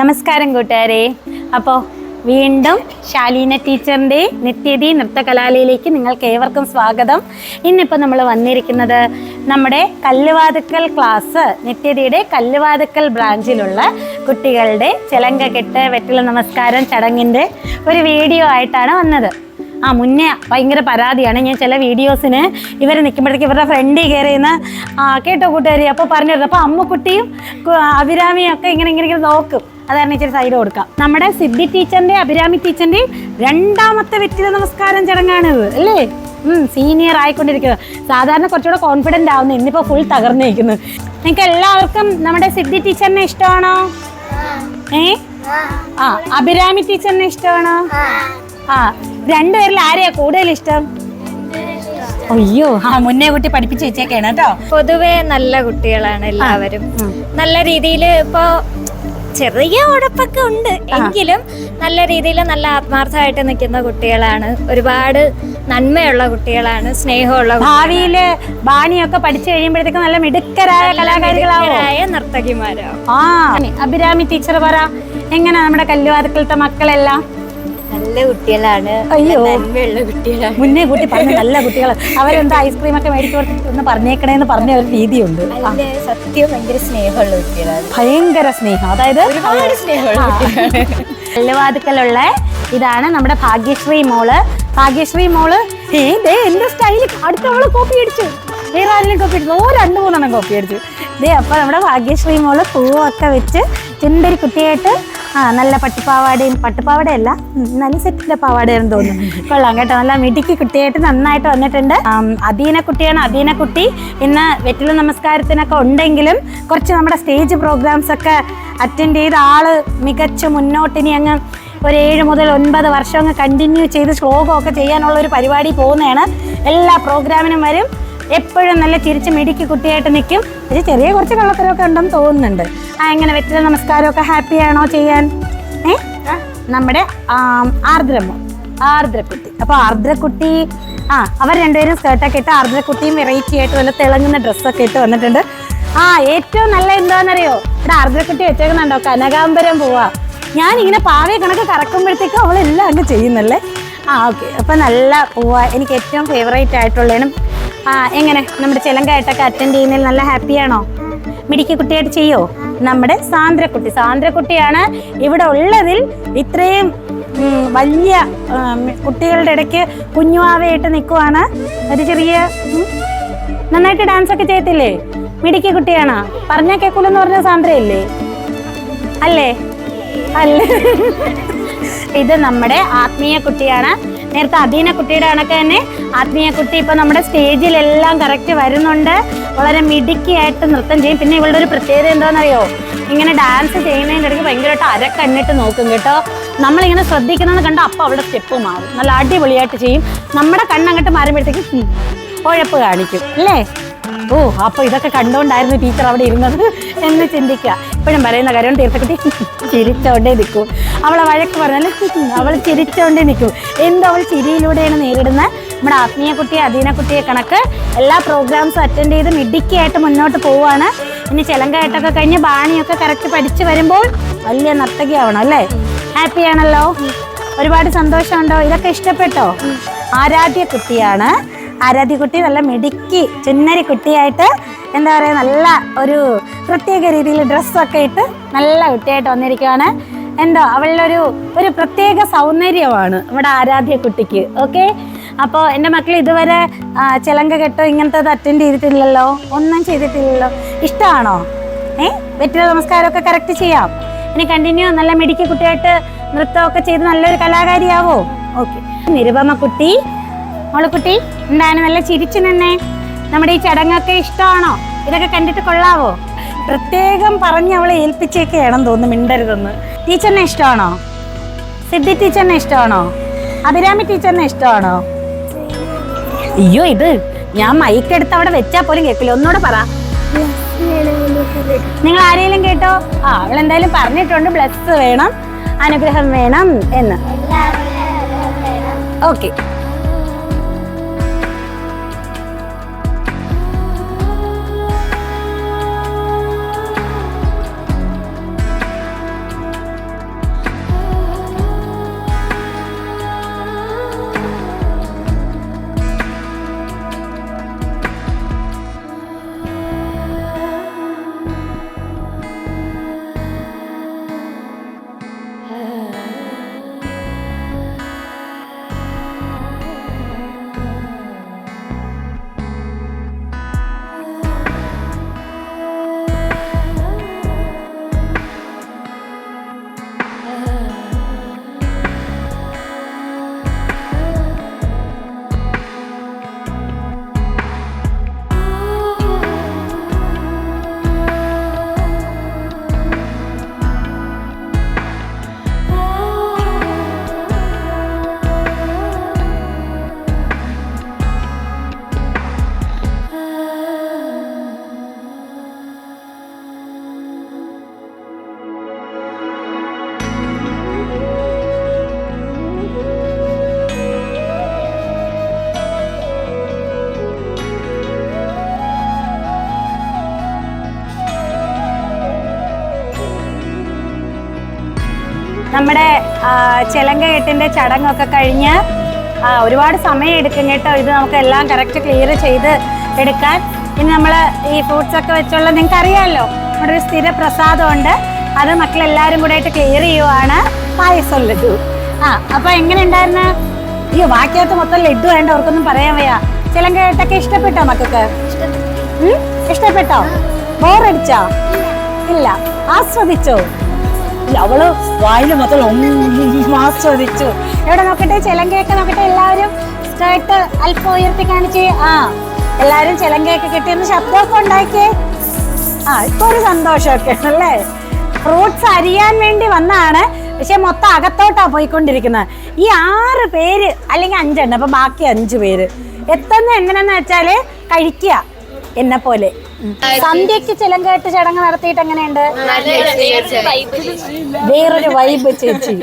നമസ്കാരം കൂട്ടുകാരെ. അപ്പോൾ വീണ്ടും ശാലീന ടീച്ചറിന്റെ നിത്യതി നൃത്തകലാലയിലേക്ക് നിങ്ങൾക്ക് ഏവർക്കും സ്വാഗതം. ഇന്നിപ്പോൾ നമ്മൾ വന്നിരിക്കുന്നത് നമ്മുടെ കല്ലുവാതുക്കൽ ക്ലാസ് നിത്യതിയുടെ കല്ലുവാതുക്കൽ ബ്രാഞ്ചിലുള്ള കുട്ടികളുടെ ചിലങ്ക കെട്ട് വെറ്റില നമസ്കാരം ചടങ്ങിന്റെ ഒരു വീഡിയോ ആയിട്ടാണ് വന്നത്. ആ മുന്നേ ഭയങ്കര പരാതിയാണ്. ഞാൻ ചില വീഡിയോസിന് ഇവർ നിൽക്കുമ്പോഴേക്കും ഇവരുടെ ഫ്രണ്ട് കയറിയുന്ന കേട്ടോ കൂട്ടുകാരി? അപ്പോൾ പറഞ്ഞു തരുന്നത് അപ്പോൾ അമ്മക്കുട്ടിയും അഭിരാമിയും ഒക്കെ ഇങ്ങനെ ഇങ്ങനെ ഇങ്ങനെ നോക്കും. അതാണ് ഇച്ചിരി സൈഡ് കൊടുക്കാം. നമ്മുടെ സിദ്ധി ടീച്ചറിന്റെ അഭിരാമി ടീച്ചറിന്റെയും രണ്ടാമത്തെ വ്യക്തിത്വ നമസ്കാരം ചടങ്ങാണിത് അല്ലേ? സീനിയർ ആയിക്കൊണ്ടിരിക്കുന്നത്. സാധാരണ കുറച്ചുകൂടെ കോൺഫിഡന്റ് ആവുന്നു. ഇന്നിപ്പോൾ ഫുൾ തകർന്നിരിക്കുന്നു നിങ്ങൾക്ക് എല്ലാവർക്കും നമ്മുടെ സിദ്ധി ടീച്ചറിനെ ഇഷ്ടമാണോ? ഏ? ആ അഭിരാമി ടീച്ചറിനെ ഇഷ്ടമാണോ? ആ രണ്ടുപേരിൽ ആരെയാ കൂടുതൽ ഇഷ്ടം? അയ്യോ ആ മുന്നേ കുട്ടി പഠിപ്പിച്ച് വെച്ചേക്കാണ് കേട്ടോ. പൊതുവെ നല്ല കുട്ടികളാണ് എല്ലാവരും. നല്ല രീതിയിൽ ഇപ്പോ ചെറിയ ഉടപ്പൊക്കെ ഉണ്ട്. എങ്കിലും നല്ല രീതിയിൽ നല്ല ആത്മാർത്ഥമായിട്ട് നിൽക്കുന്ന കുട്ടികളാണ്. ഒരുപാട് നന്മയുള്ള കുട്ടികളാണ്. സ്നേഹമുള്ള ഭാവിയിൽ ബാണിയൊക്കെ പഠിച്ചു കഴിയുമ്പോഴത്തേക്ക് നല്ല മിടുക്കരായ കലാകാരികളായ നർത്തകിമാരാണ് ആ. അഭിരാമി ടീച്ചർ പറ എങ്ങനെ നമ്മുടെ കല്ലുവാതുക്കളത്തെ മക്കളെല്ലാം? നല്ല കുട്ടികളാണ്. അയ്യോ. നന്മയുള്ള കുട്ടികളാണ്. മുന്നേ കൂട്ടി പറഞ്ഞ നല്ല കുട്ടികൾ അവരെന്താ ഐസ്ക്രീം ഒക്കെ മേടിച്ചു കൊടുത്തിട്ട് ഒന്ന് പറഞ്ഞേക്കണേന്ന് പറഞ്ഞ ഒരു രീതിയുണ്ട്. സത്യം ഭയങ്കര സ്നേഹമുള്ള കുട്ടികളാണ്. ഭയങ്കര സ്നേഹം. അതായത് ഒരുപാട് സ്നേഹമുള്ള കുട്ടികളാണ്. കല്ലുവാതുക്കലുള്ള ഇതാണ് നമ്മുടെ ഭാഗ്യശ്രീ മോൾ. ഭാഗ്യശ്രീ മോൾ ഏ ദേ എന്റെ സ്റ്റൈൽ അടുത്ത അവൾ കോപ്പി അടിച്ചു. വേറെ ആരെങ്കിലും കോപ്പി അടിച്ചു? ഓ രണ്ട് മൂന്നെണ്ണം കോപ്പി അടിച്ചു. ദേ അപ്പൊ നമ്മുടെ ഭാഗ്യശ്രീ മോൾ പൂവൊക്കെ വെച്ച് ചിന്തൊരു കുട്ടിയായിട്ട് ആ നല്ല പട്ടുപാവാടയും പട്ടുപാവാടയല്ല നല്ല സെറ്റിന്റെ പാവാടയാണെന്ന് തോന്നുന്നു. കൊള്ളാം കേട്ടോ. നല്ല മിടിക്ക് കുട്ടിയായിട്ട് നന്നായിട്ട് വന്നിട്ടുണ്ട്. അധീന കുട്ടിയാണ് അധീന കുട്ടി. ഇന്ന് വെറ്റില നമസ്കാരത്തിനൊക്കെ ഉണ്ടെങ്കിലും കുറച്ച് നമ്മുടെ സ്റ്റേജ് പ്രോഗ്രാംസ് ഒക്കെ അറ്റൻഡ് ചെയ്ത ആൾ മികച്ച മുന്നോട്ടിനി അങ്ങ് ഒരു ഏഴ് മുതൽ ഒൻപത് വർഷം അങ്ങ് കണ്ടിന്യൂ ചെയ്ത് ശ്ലോകമൊക്കെ ചെയ്യാനുള്ള ഒരു പരിപാടി പോകുന്നതാണ്. എല്ലാ പ്രോഗ്രാമിനും വരും. എപ്പോഴും നല്ല ചിരിച്ച് മിടുക്കി കുട്ടിയായിട്ട് നിൽക്കും. പക്ഷെ ചെറിയ കുറച്ച് കള്ളത്തരമൊക്കെ ഉണ്ടെന്ന് തോന്നുന്നുണ്ട്. ആ എങ്ങനെ വെറ്റില നമസ്കാരമൊക്കെ ഹാപ്പിയാണോ ചെയ്യാൻ? ഏ? നമ്മുടെ ആർദ്രമോ? ആർദ്രക്കുട്ടി. അപ്പൊ ആർദ്രക്കുട്ടി ആ അവർ രണ്ടുപേരും സ്കേർട്ടൊക്കെ ഇട്ട് ആർദ്രക്കുട്ടിയും വെറൈറ്റി ആയിട്ട് വല്ല തിളങ്ങുന്ന ഡ്രസ്സൊക്കെ ഇട്ട് വന്നിട്ടുണ്ട്. ആ ഏറ്റവും നല്ല എന്താണെന്നറിയോ? ഇവിടെ ആർദ്രക്കുട്ടി വെച്ചേക്കുന്നുണ്ടോ? കനകാംബരം പോവാ. ഞാൻ ഇങ്ങനെ പാവ കണക്ക് കറക്കുമ്പോഴത്തേക്കും അവളെല്ലാം അങ്ങ് ചെയ്യുന്നല്ലേ? ആ ഓക്കെ അപ്പൊ നല്ല പോവാ. എനിക്ക് ഏറ്റവും ഫേവറേറ്റ് ആയിട്ടുള്ളതാണ് ആ എങ്ങനെ? നമ്മുടെ ചിലങ്കായിട്ടൊക്കെ അറ്റൻഡ് ചെയ്യുന്നതിൽ നല്ല ഹാപ്പിയാണോ? മിടിക്ക് കുട്ടിയായിട്ട് ചെയ്യോ? നമ്മുടെ സാന്ദ്രക്കുട്ടി. സാന്ദ്രക്കുട്ടിയാണ് ഇവിടെ ഉള്ളതിൽ ഇത്രയും വലിയ കുട്ടികളുടെ ഇടയ്ക്ക് കുഞ്ഞുവാവയായിട്ട് നിൽക്കുവാണ്. ഒരു ചെറിയ നന്നായിട്ട് ഡാൻസ് ഒക്കെ ചെയ്യത്തില്ലേ? മിടിക്ക് കുട്ടിയാണോ. പറഞ്ഞാൽ കേൾക്കൂലെന്ന് പറഞ്ഞ സാന്ദ്രയല്ലേ? അല്ലേ? അല്ലേ? ഇത് നമ്മുടെ ആത്മീയ കുട്ടിയാണ്. നേരത്തെ അധീന കുട്ടിയുടെ കണക്ക് തന്നെ ആത്മീയ കുട്ടി ഇപ്പൊ നമ്മുടെ സ്റ്റേജിലെല്ലാം കറക്റ്റ് വരുന്നുണ്ട്. വളരെ മിടുക്കിയായിട്ട് നൃത്തം ചെയ്യും. പിന്നെ ഇവളുടെ ഒരു പ്രത്യേകത എന്താണെന്നറിയോ? ഇങ്ങനെ ഡാൻസ് ചെയ്യുന്നതിന്റെ ഇടയ്ക്ക് ഭയങ്കരമായിട്ട് അരക്കണ്ണിട്ട് നോക്കും കേട്ടോ. നമ്മളിങ്ങനെ ശ്രദ്ധിക്കുന്നത് കണ്ട അപ്പം അവളുടെ സ്റ്റെപ്പ് മാറും. നല്ല അടിപൊളിയായിട്ട് ചെയ്യും. നമ്മുടെ കണ്ണങ്ങോട്ട് മാറുമ്പോഴത്തേക്ക് കുഴപ്പ് കാണിക്കും. അല്ലേ? ഓ അപ്പോൾ ഇതൊക്കെ കണ്ടുകൊണ്ടായിരുന്നു ടീച്ചർ അവിടെ ഇരുന്നത് എന്ന് ചിന്തിക്കുക. ഇപ്പോഴും പറയുന്ന കാര്യം തീർത്ഥക്കുട്ടി ചിരിച്ചോണ്ടേ നിൽക്കും. അവളെ വഴക്ക് പറഞ്ഞാൽ അവൾ ചിരിച്ചോണ്ടേ നിൽക്കും. എന്തോ അവൾ ചിരിയിലൂടെയാണ് നേരിടുന്ന നമ്മുടെ ആത്മീയ കുട്ടിയെ അധീന കുട്ടിയെ കണക്ക് എല്ലാ പ്രോഗ്രാംസും അറ്റൻഡ് ചെയ്ത് മിടുക്കിയായിട്ട് മുന്നോട്ട് പോവുകയാണ്. ഇനി ചിലങ്കായിട്ടൊക്കെ കഴിഞ്ഞ് ബാണിയൊക്കെ കറക്റ്റ് പഠിച്ചു വരുമ്പോൾ വലിയ നർത്തകിയാവണം അല്ലേ? ഹാപ്പി ആണല്ലോ. ഒരുപാട് സന്തോഷമുണ്ടോ? ഇതൊക്കെ ഇഷ്ടപ്പെട്ടോ? ആരാധ്യ കുട്ടിയാണ്. ആരാധ്യ കുട്ടി നല്ല മിടുക്കി ചുന്നരി കുട്ടിയായിട്ട് എന്താ പറയുക നല്ല ഒരു പ്രത്യേക രീതിയിൽ ഡ്രസ്സൊക്കെ ഇട്ട് നല്ല കുട്ടിയായിട്ട് വന്നിരിക്കുകയാണ് എന്തോ അവളിലൊരു ഒരു പ്രത്യേക സൗന്ദര്യമാണ് ഇവിടെ ആരാധ്യ കുട്ടിക്ക് ഓക്കെ? അപ്പോൾ എന്റെ മക്കൾ ഇതുവരെ ചിലങ്ക കെട്ടോ ഇങ്ങനത്തെ അറ്റൻഡ് ചെയ്തിട്ടില്ലല്ലോ? ഒന്നും ചെയ്തിട്ടില്ലല്ലോ? ഇഷ്ടമാണോ? ഏ? വെറ്റില നമസ്കാരമൊക്കെ കറക്റ്റ് ചെയ്യാം. ഇനി കണ്ടിന്യൂ നല്ല മിടുക്കി കുട്ടിയായിട്ട് നൃത്തമൊക്കെ ചെയ്ത് നല്ലൊരു കലാകാരിയാവോ? ഓക്കെ. നിരുപമ കുട്ടി മോളക്കുട്ടി എന്താണ് നല്ല ചിരിച്ചു നിന്നെ? നമ്മുടെ ഈ ചടങ്ങൊക്കെ ഇഷ്ടമാണോ? ഇതൊക്കെ കണ്ടിട്ട് കൊള്ളാവോ? പ്രത്യേകം പറഞ്ഞ് അവളെ ഏൽപ്പിച്ചേക്കാണെന്ന് തോന്നുന്നു മിണ്ടരുതെന്ന്. ടീച്ചറിനെ ഇഷ്ടമാണോ? സിദ്ധി ടീച്ചറിനെ ഇഷ്ടമാണോ? അഭിരാമി ടീച്ചറിനെ ഇഷ്ടമാണോ? അയ്യോ ഇത് ഞാൻ മൈക്കെടുത്ത് അവിടെ വെച്ചാൽ പോലും കേൾക്കില്ല. ഒന്നുകൂടെ പറ. നിങ്ങൾ ആരെങ്കിലും കേട്ടോ? ആ അവൾ എന്തായാലും പറഞ്ഞിട്ടുണ്ട്. ബ്ലസ് വേണം അനുഗ്രഹം വേണം എന്ന്. ഓക്കെ. നമ്മുടെ ആ, ചിലങ്ക കെട്ടിന്റെ ചടങ്ങൊക്കെ കഴിഞ്ഞ് ഒരുപാട് സമയം എടുക്കും കേട്ടോ. ഇത് നമുക്ക് എല്ലാം കറക്റ്റ് ക്ലിയർ ചെയ്ത് എടുക്കാൻ. ഇനി നമ്മൾ ഈ ഫ്രൂട്ട്സ് ഒക്കെ വെച്ചുള്ള നിങ്ങൾക്ക് അറിയാമല്ലോ നമ്മുടെ ഒരു സ്ഥിര പ്രസാദമുണ്ട്. അത് മക്കളെല്ലാവരും കൂടെ ആയിട്ട് ക്ലിയർ ചെയ്യുവാണ് പായസം ലഡു. ആ അപ്പോൾ എങ്ങനെ ഉണ്ടായിരുന്നു? അയ്യോ ബാക്കിയകത്ത് മൊത്തം ലഡു വേണ്ട അവർക്കൊന്നും പറയാൻ വയ്യ. ചിലങ്ക കെട്ടൊക്കെ ഇഷ്ടപ്പെട്ടോ മക്കൾക്ക്? ഇഷ്ടപ്പെട്ടോ. ബോറടിച്ചോ? ഇല്ല. ആസ്വദിച്ചോ? അവൾ വായിൽ മൊത്തം ഉം ആസ്വദിച്ചു. എവിടെ നോക്കട്ടെ ചിലങ്കയൊക്കെ നോക്കട്ടെ എല്ലാവരും സ്കേർട്ട് അല്പം ഉയർത്തി കാണിച്ച് ആ എല്ലാവരും ചിലങ്കയൊക്കെ കിട്ടിയെന്ന് ശബ്ദമൊക്കെ ഉണ്ടാക്കിയേ. ആ ഇപ്പൊ ഒരു സന്തോഷമൊക്കെ അല്ലേ? ഫ്രൂട്ട്സ് അരിയാൻ വേണ്ടി വന്നാണ് പക്ഷെ മൊത്തം അകത്തോട്ടാ പോയിക്കൊണ്ടിരിക്കുന്നത്. ഈ ആറ് പേര് അല്ലെങ്കിൽ അഞ്ചെണ്ണം അപ്പൊ ബാക്കി അഞ്ചു പേര് എത്തുന്ന എങ്ങനെയാന്ന് വെച്ചാൽ കഴിക്കുക എന്നെ പോലെ സന്ധ്യക്ക് ചിലങ്കേട്ട് ചടങ്ങ് നടത്തിയിട്ട് എങ്ങനെയുണ്ട്? വേറൊരു വൈബ് ചേച്ചി.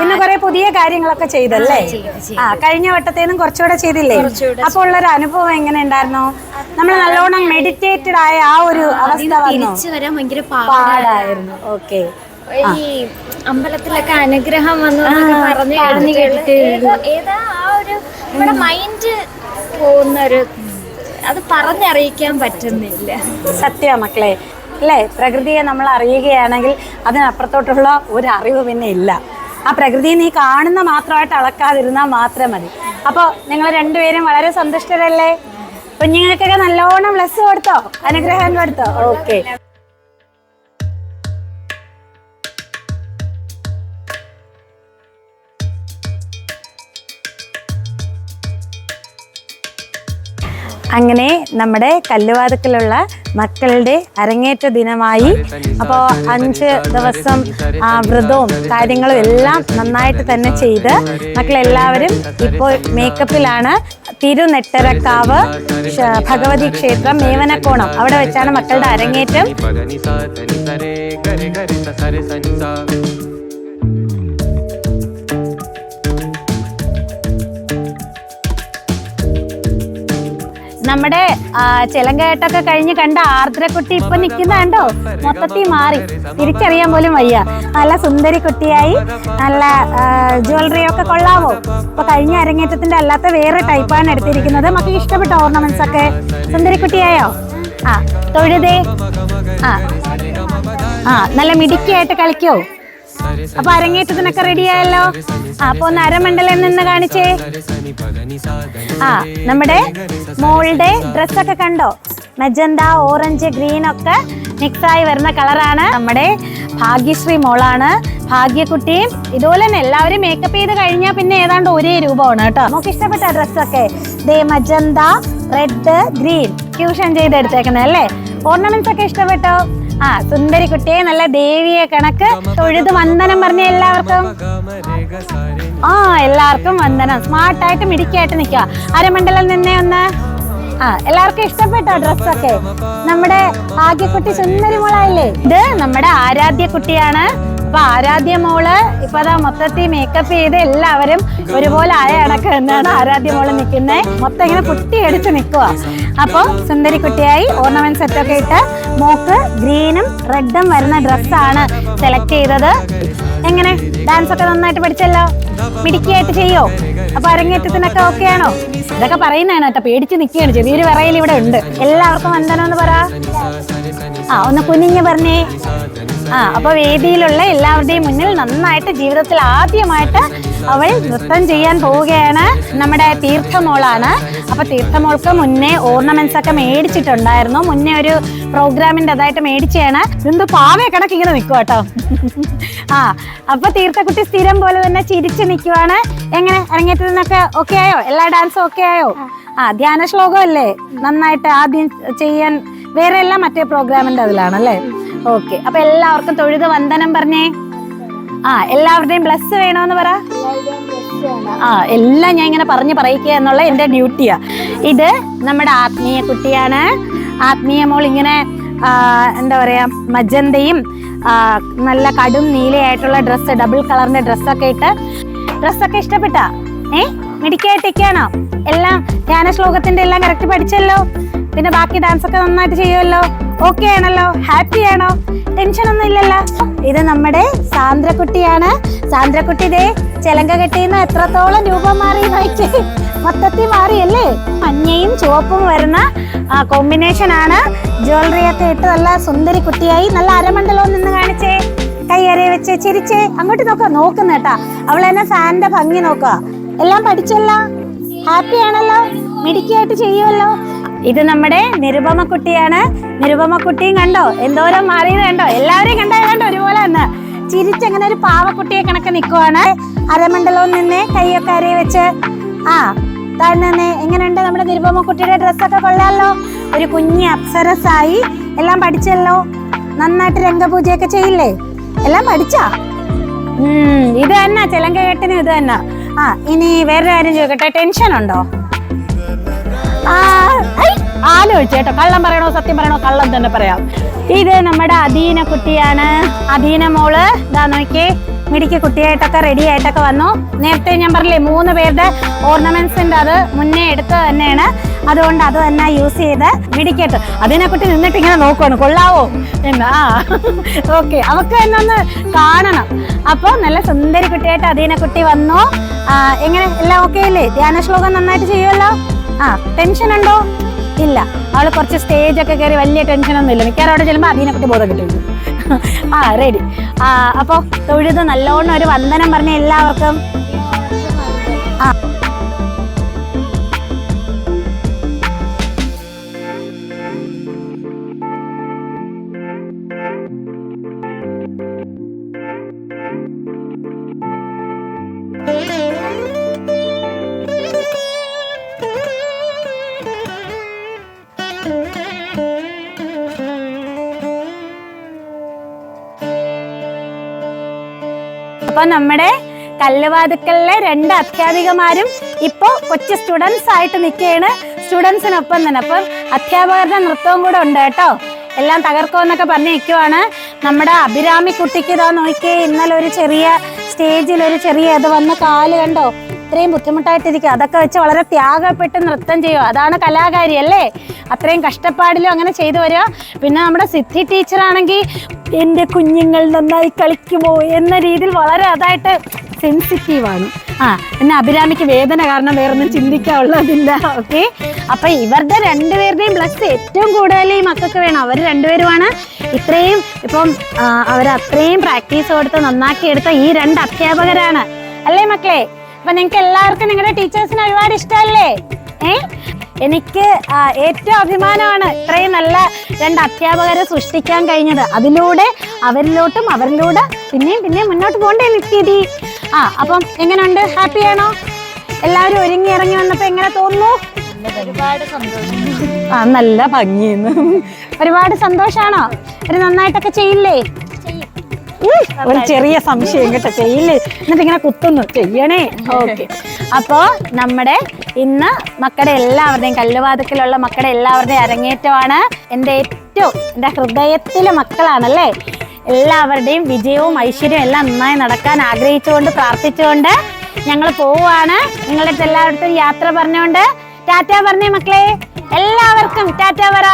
ഇന്ന് കുറെ പുതിയ കാര്യങ്ങളൊക്കെ ചെയ്തല്ലേ? ആ കഴിഞ്ഞ വട്ടത്തേന്നും കുറച്ചുകൂടെ ചെയ്തില്ലേ? അപ്പോൾ ഉള്ളൊരു അനുഭവം എങ്ങനെ ഉണ്ടായിരുന്നു നമ്മൾ നല്ലോണം മെഡിറ്റേറ്റഡ് ആയ ആ ഒരു അവസ്ഥ വന്നു? തിരിച്ചു വരാൻ ഭയങ്കര പാടായിരുന്നു. ഓക്കെ ഈ അമ്പലത്തിലൊക്കെ അനുഗ്രഹം വന്നു പറഞ്ഞു പറഞ്ഞു കേട്ടിട്ട് ഏതാ ആ ഒരു നമ്മുടെ മൈൻഡ് പോകുന്ന ഒരു അത് പറഞ്ഞറിയിക്കാൻ പറ്റുന്നില്ല. സത്യ മക്കളെ. അല്ലേ? പ്രകൃതിയെ നമ്മൾ അറിയുകയാണെങ്കിൽ അതിനപ്പുറത്തോട്ടുള്ള ഒരു അറിവ് പിന്നെ ഇല്ല. ആ പ്രകൃതി നീ കാണുന്ന മാത്രമായിട്ട് അളക്കാതിരുന്നാൽ മാത്രം മതി. അപ്പോൾ നിങ്ങൾ രണ്ടുപേരും വളരെ സന്തുഷ്ടരല്ലേ? കുഞ്ഞുങ്ങൾക്കൊക്കെ നല്ലോണം ബ്ലസ് കൊടുത്തോ? അനുഗ്രഹം കൊടുത്തോ? ഓക്കെ. അങ്ങനെ നമ്മുടെ കല്ലുവാതുക്കലുള്ള മക്കളുടെ അരങ്ങേറ്റ ദിനമായി. അപ്പോൾ അഞ്ച് ദിവസം വ്രതവും കാര്യങ്ങളും എല്ലാം നന്നായിട്ട് തന്നെ ചെയ്ത് മക്കളെല്ലാവരും ഇപ്പോൾ മേക്കപ്പിലാണ് തിരുനെട്ടരക്കാവ് ഭഗവതി ക്ഷേത്രം മേവനക്കോണം. അവിടെ വെച്ചാണ് മക്കളുടെ അരങ്ങേറ്റം. നമ്മുടെ ചിലങ്കേട്ടൊക്കെ കഴിഞ്ഞ് കണ്ട ആർദ്രക്കുട്ടി ഇപ്പൊ നിൽക്കുന്ന കണ്ടോ? മൊത്തത്തിൽ മാറി. തിരിച്ചറിയാൻ പോലും വയ്യ. നല്ല സുന്ദരി കുട്ടിയായി. നല്ല ജ്വല്ലറി ഒക്കെ കൊള്ളാവോ? ഇപ്പൊ കഴിഞ്ഞ അരങ്ങേറ്റത്തിന്റെ അല്ലാത്ത വേറെ ടൈപ്പാണ് എടുത്തിരിക്കുന്നത്. മക്കൾക്ക് ഇഷ്ടപ്പെട്ട ഓർണമെന്റ്സ് ഒക്കെ സുന്ദരി കുട്ടിയായോ? ആ തൊഴുതേ. ആ. ആ നല്ല മിടുക്കിയായിട്ട് കളിക്കോ? അപ്പൊ അരങ്ങേറ്റത്തിനൊക്കെ റെഡിയായല്ലോ? അപ്പൊ ഒന്ന് അരമണ്ഡലം നിന്ന് കാണിച്ചേ. ആ നമ്മുടെ മോളുടെ ഡ്രസ്സൊക്കെ കണ്ടോ? മജന്ത ഓറഞ്ച് ഗ്രീൻ ഒക്കെ മിക്സ് ആയി വരുന്ന കളറാണ്. നമ്മുടെ ഭാഗ്യശ്രീ മോളാണ്. ഭാഗ്യക്കുട്ടിയും ഇതുപോലെ തന്നെ എല്ലാവരും മേക്കപ്പ് ചെയ്ത് കഴിഞ്ഞാൽ പിന്നെ ഏതാണ്ട് ഒരേ രൂപമാണ് കേട്ടോ. നമുക്ക് ഇഷ്ടപ്പെട്ട ഡ്രസ്സൊക്കെ ദേ മജന്ത റെഡ് ഗ്രീൻ ഫ്യൂഷൻ ചെയ്തെടുത്തേക്കുന്നത് അല്ലേ ഓർണമെന്റ്സ് ഒക്കെ ഇഷ്ടപ്പെട്ടോ? ആ സുന്ദരി കുട്ടിയെ നല്ല ദേവിയെ കണക്ക് തൊഴുത് വന്ദനം പറഞ്ഞ എല്ലാവർക്കും. ആ എല്ലാവർക്കും വന്ദനം. സ്മാർട്ടായിട്ട് മിടിക്കായിട്ട് നിൽക്കുക. അരമണ്ഡലം നിന്നെ ഒന്ന് ആ എല്ലാവർക്കും ഇഷ്ടപ്പെട്ടോ ഡ്രസ്സൊക്കെ? നമ്മുടെ ഭാഗ്യക്കുട്ടി സുന്ദരി മോളായില്ലേ ഇത് നമ്മുടെ ആരാധ്യ കുട്ടിയാണ്. അപ്പൊ ആരാധ്യ മോൾ ഇപ്പൊ അതാ മൊത്തത്തിൽ മേക്കപ്പ് ചെയ്ത് എല്ലാവരും ഒരുപോലെ ആയ കണക്ക് എന്നാണ് ആരാധ്യ മോൾ നിൽക്കുന്നത് മൊത്തം ഇങ്ങനെ കുട്ടി അടിച്ച് നിൽക്കുക അപ്പോൾ സുന്ദരി കുട്ടിയായി ഓർണമെന്റ് സെറ്റ് ഒക്കെ ഇട്ട് മോക്ക് ഗ്രീനും റെഡും വരുന്ന ഡ്രസ്സാണ് സെലക്ട് ചെയ്തത്. എങ്ങനെ? ഡാൻസ് ഒക്കെ നന്നായിട്ട് പഠിച്ചല്ലോ? മിടുക്കിയായിട്ട് ചെയ്യോ? അപ്പൊ അരങ്ങേറ്റത്തിനൊക്കെ ഓക്കെ ആണോ? ഇതൊക്കെ പറയുന്നതാണ് കേട്ടോ പേടിച്ച് നിൽക്കുകയാണ്. ചെറിയൊരു വിറയിൽ ഇവിടെ ഉണ്ട്. എല്ലാവർക്കും വന്ദനം എന്ന് പറ. ആ ഒന്ന് കുഞ്ഞിഞ്ഞ് പറഞ്ഞേ. ആ അപ്പൊ വേദിയിലുള്ള എല്ലാവരുടെയും മുന്നിൽ നന്നായിട്ട് ജീവിതത്തിൽ ആദ്യമായിട്ട് അവൾ നൃത്തം ചെയ്യാൻ പോവുകയാണ് നമ്മുടെ തീർത്ഥമോളാണ്. അപ്പൊ തീർത്ഥമോൾക്ക് മുന്നേ ഓർണമെന്റ്സ് ഒക്കെ മേടിച്ചിട്ടുണ്ടായിരുന്നു. മുന്നേ ഒരു പ്രോഗ്രാമിന്റെ അതായിട്ട് മേടിച്ചാണ് ഇതെന്ത് പാവയെ കണക്ക് ഇങ്ങനെ നിൽക്കും കേട്ടോ. ആ അപ്പൊ തീർത്ഥക്കുട്ടി സ്ഥിരം പോലെ തന്നെ ചിരിച്ചു നിൽക്കുവാണ്. എങ്ങനെ? അരങ്ങേറ്റത്തിനൊക്കെ ഓക്കെ ആയോ? എല്ലാ ഡാൻസും ഓക്കെ ആയോ? ആ. ധ്യാന ശ്ലോകം അല്ലേ നന്നായിട്ട് ആദ്യം ചെയ്യാൻ വേറെ എല്ലാം മറ്റേ പ്രോഗ്രാമിന്റെ അതിലാണല്ലേ? ഓക്കെ. അപ്പൊ എല്ലാവർക്കും തൊഴുത് വന്ദനം പറഞ്ഞേ. ആ എല്ലാവരുടെയും ബ്ലസ് വേണോന്ന് പറ. ആ എല്ലാം ഞാൻ ഇങ്ങനെ പറഞ്ഞു പറയിക്കുക എന്നുള്ള എന്റെ ഡ്യൂട്ടിയാ. ഇത് നമ്മുടെ ആത്മീയ കുട്ടിയാണ്. ആത്മീയ മോൾ ഇങ്ങനെ എന്താ പറയാ മജന്തയും നല്ല കടും നീലയായിട്ടുള്ള ഡ്രസ്സ് ഡബിൾ കളറിന്റെ ഡ്രസ്സൊക്കെ ഇട്ട്. ഡ്രസ്സൊക്കെ ഇഷ്ടപ്പെട്ട? ഏ? മിടിക്കായിട്ടിരിക്കുകയാണോ എല്ലാം ധ്യാന ശ്ലോകത്തിന്റെ എല്ലാം കറക്റ്റ് പഠിച്ചല്ലോ. പിന്നെ ബാക്കി ഡാൻസ് ഒക്കെ നന്നായിട്ട് ചെയ്യുമല്ലോ. ഓക്കെ ആണല്ലോ. ഹാപ്പി ആണോ? ടെൻഷൻ ഒന്നും ഇല്ലല്ലോ. ഇത് നമ്മുടെ സാന്ദ്രക്കുട്ടിയാണ്. സാന്ദ്രക്കുട്ടി ദേ ചെലങ്ക കെട്ടിന്ന് എത്രത്തോളം രൂപം മാറി നോക്കി മൊത്തത്തിൽ മാറിയല്ലേ? മഞ്ഞയും ചുവപ്പും വരുന്ന കോമ്പിനേഷൻ ആണ്. ജ്വല്ലറി ഒക്കെ ഇട്ട് നല്ല സുന്ദരി കുട്ടിയായി നല്ല അരമണ്ഡലവും നിന്ന് കാണിച്ചേ. കൈയറിയ വെച്ച് ചിരിച്ചേ. അങ്ങോട്ട് നോക്കാം നോക്കുന്ന കേട്ടാ. അവൾ തന്നെ ഫാനിന്റെ ഭംഗി നോക്കുക. എല്ലാം പഠിച്ചല്ലോ? ഹാപ്പി ആണല്ലോ? മിടുക്കിയായിട്ട് ചെയ്യുമല്ലോ ഇത് നമ്മുടെ നിരുപമ കുട്ടിയാണ്. നിരുപമ കുട്ടിയും കണ്ടോ? എന്തോരം മാറിയത് കണ്ടോ? എല്ലാവരെയും കണ്ടോ കണ്ടോ ഒരുപോലെ തന്നെ ചിരിച്ചങ്ങനെ ഒരു പാവക്കുട്ടിയെ കണക്ക് നിൽക്കുവാണ് അരമണ്ഡലവും നിന്ന് കൈയൊക്കെ അരയെ വെച്ച്. ആ തന്നെ എങ്ങനെയുണ്ട് നമ്മുടെ നിരുപമ കുട്ടിയുടെ ഡ്രസ്സൊക്കെ കൊള്ളാമല്ലോ ഒരു കുഞ്ഞി അപ്സരസായി. എല്ലാം പഠിച്ചല്ലോ? നന്നായിട്ട് രംഗപൂജയൊക്കെ ചെയ്യില്ലേ? എല്ലാം പഠിച്ചാ? ഇത് തന്നെ. ചിലങ്ക കെട്ടിന് ഇത് തന്നെ. ആ ഇനി വേറെ ആരും ചോദിക്കട്ടെ? ടെൻഷൻ ഉണ്ടോ? ആലോചിച്ച് കേട്ടോ. കള്ളം പറയണോ സത്യം പറയണോ കള്ളം തന്നെ പറയാം. ഇത് നമ്മുടെ അധീന കുട്ടിയാണ്. അധീന മോൾ ഇതാ നോക്കി മിടിക്ക് കുട്ടിയായിട്ടൊക്കെ റെഡി ആയിട്ടൊക്കെ വന്നു. നേരത്തെ ഞാൻ പറഞ്ഞില്ലേ മൂന്ന് പേരുടെ ഓർണമെന്റ്സിന്റെ അത് മുന്നേ എടുത്ത് തന്നെയാണ്. അതുകൊണ്ട് അത് തന്നെ യൂസ് ചെയ്ത് മിടിക്കട്ട് അതിനെ കുട്ടി നിന്നിട്ട് ഇങ്ങനെ നോക്കുവാണ്. കൊള്ളാവോ? എന്നാ ഓക്കെ അവക്ക് എന്നൊന്ന് കാണണം. അപ്പോൾ നല്ല സുന്ദരി കുട്ടിയായിട്ട് അധീന കുട്ടി വന്നു. എങ്ങനെ? എല്ലാം ഓക്കെ അല്ലേ? ധ്യാന ശ്ലോകം നന്നായിട്ട് ചെയ്യുമല്ലോ ആ ടെൻഷൻ ഉണ്ടോ? ഇല്ല. അവൾ കുറച്ച് സ്റ്റേജ് ഒക്കെ കയറി വലിയ ടെൻഷനൊന്നും ഇല്ല. മിക്കവാറും അവിടെ ചെല്ലുമ്പോൾ അതിനെ കുട്ടി ബോധം കിട്ടും. ആ റെഡി അപ്പോൾ തൊഴുത് നല്ലോണം ഒരു വന്ദനം പറഞ്ഞ എല്ലാവർക്കും. ആ. അപ്പൊ നമ്മുടെ കല്ലുവാതുക്കലിലെ രണ്ട് അധ്യാപികമാരും ഇപ്പോ കൊച്ചു സ്റ്റുഡൻസ് ആയിട്ട് നിൽക്കുകയാണ്. സ്റ്റുഡൻസിനൊപ്പം തന്നെ. അപ്പം അധ്യാപകരുടെ നൃത്തവും കൂടെ ഉണ്ട് കേട്ടോ. എല്ലാം തകർക്കുമെന്നൊക്കെ പറഞ്ഞ് നിൽക്കുവാണ്. നമ്മുടെ അഭിരാമി കുട്ടിക്ക് ഇതാ നോക്കി ഇന്നലെ ഒരു ചെറിയ സ്റ്റേജിൽ ഒരു ചെറിയ ഇത് വന്ന് കാൽ കണ്ടോ? ഇത്രയും ബുദ്ധിമുട്ടായിട്ടിരിക്കും അതൊക്കെ വെച്ച് വളരെ ത്യാഗപ്പെട്ട് നൃത്തം ചെയ്യുക. അതാണ് കലാകാരി അല്ലേ? അത്രയും കഷ്ടപ്പാടിലും അങ്ങനെ ചെയ്തു വരിക. പിന്നെ നമ്മുടെ സിദ്ധി ടീച്ചറാണെങ്കിൽ എന്റെ കുഞ്ഞുങ്ങൾ നന്നായി കളിക്കുമോ? എന്ന രീതിയിൽ വളരെ അതായിട്ട് സെൻസിറ്റീവാണ് ആ പിന്നെ അഭിരാമിക്ക് വേദന കാരണം വേറൊന്നും ചിന്തിക്കാനുള്ളതില്ല. ഓക്കെ അപ്പം ഇവരുടെ രണ്ടുപേരുടെയും ബ്ലസ് ഏറ്റവും കൂടുതൽ ഈ മക്കൾക്ക് വേണം. അവർ രണ്ടുപേരുമാണ്. ഇത്രയും ഇപ്പം അവർ അത്രയും പ്രാക്ടീസ് കൊടുത്ത് നന്നാക്കി എടുത്ത ഈ രണ്ട് അധ്യാപകരാണ്. അല്ലേ മക്കളെ? അപ്പൊ നിങ്ങൾക്ക് എല്ലാവർക്കും നിങ്ങളുടെ ടീച്ചേഴ്സിന് ഒരുപാട് ഇഷ്ടമല്ലേ? ഏ? എനിക്ക് ഏറ്റവും അഭിമാനമാണ് ഇത്രയും നല്ല രണ്ട് അധ്യാപകരെ സൃഷ്ടിക്കാൻ കഴിഞ്ഞത്. അതിലൂടെ അവരിലോട്ടും അവരിലൂടെ പിന്നെയും പിന്നെയും മുന്നോട്ട് പോകണ്ടേ നിത്യതി ആ അപ്പം എങ്ങനെയുണ്ട് ഹാപ്പി ആണോ? എല്ലാവരും ഒരുങ്ങി ഇറങ്ങി വന്നപ്പോ എങ്ങനെ തോന്നുന്നു? ഒരുപാട് സന്തോഷം. ആ നല്ല ഭംഗിന്ന് ഒരുപാട് സന്തോഷാണോ? ഒരു നന്നായിട്ടൊക്കെ ചെയ്യില്ലേ? ഒരു ചെറിയ സംശയം കേട്ടോ. ചെയ്യില്ലേ? എന്നിട്ട് ഇങ്ങനെ കുത്തുന്നു. ചെയ്യണേ. ഓക്കെ. അപ്പോ നമ്മുടെ ഇന്ന് മക്കളുടെ എല്ലാവരുടെയും കല്ലുവാതുക്കലുള്ള മക്കളുടെ എല്ലാവരുടെയും അരങ്ങേറ്റമാണ് എന്റെ ഏറ്റവും എന്റെ ഹൃദയത്തിലെ മക്കളാണല്ലേ? എല്ലാവരുടെയും വിജയവും ഐശ്വര്യവും എല്ലാം നന്നായി നടക്കാൻ ആഗ്രഹിച്ചുകൊണ്ട് പ്രാർത്ഥിച്ചുകൊണ്ട് ഞങ്ങൾ പോവുകയാണ്. നിങ്ങളുടെ എല്ലാവരുടെ യാത്ര പറഞ്ഞുകൊണ്ട്. ടാറ്റ പറഞ്ഞേ മക്കളെ. എല്ലാവർക്കും ടാറ്റ പറ.